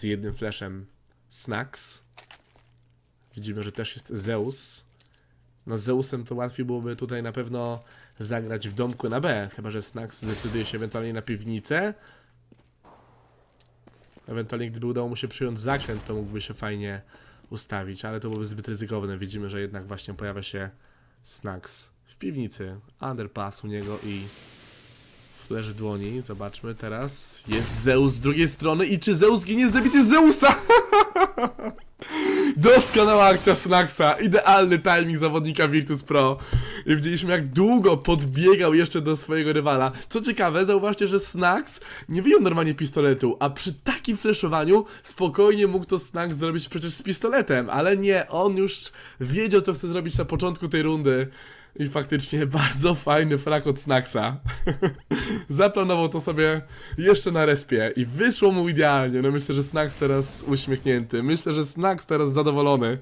z jednym flashem Snacks. Widzimy, że też jest Zeus. No z Zeusem to łatwiej byłoby tutaj na pewno zagrać w domku na B, chyba że Snacks zdecyduje się ewentualnie na piwnicę. Ewentualnie gdyby udało mu się przyjąć zakręt, to mógłby się fajnie ustawić, ale to byłoby zbyt ryzykowne. Widzimy, że jednak właśnie pojawia się Snacks w piwnicy. Underpass u niego i flash dłoni. Zobaczmy teraz. Jest Zeus z drugiej strony i czy Zeus ginie zabity Zeusa? Doskonała akcja Snacksa, idealny timing zawodnika Virtus Pro. I widzieliśmy jak długo podbiegał jeszcze do swojego rywala. Co ciekawe, zauważcie, że Snacks nie wyjął normalnie pistoletu, a przy takim flashowaniu spokojnie mógł to Snacks zrobić przecież z pistoletem, ale nie, on już wiedział co chce zrobić na początku tej rundy. I faktycznie bardzo fajny frak od Snacksa. Zaplanował to sobie jeszcze na respie i wyszło mu idealnie. No myślę, że Snacks teraz uśmiechnięty. Myślę, że Snacks teraz zadowolony.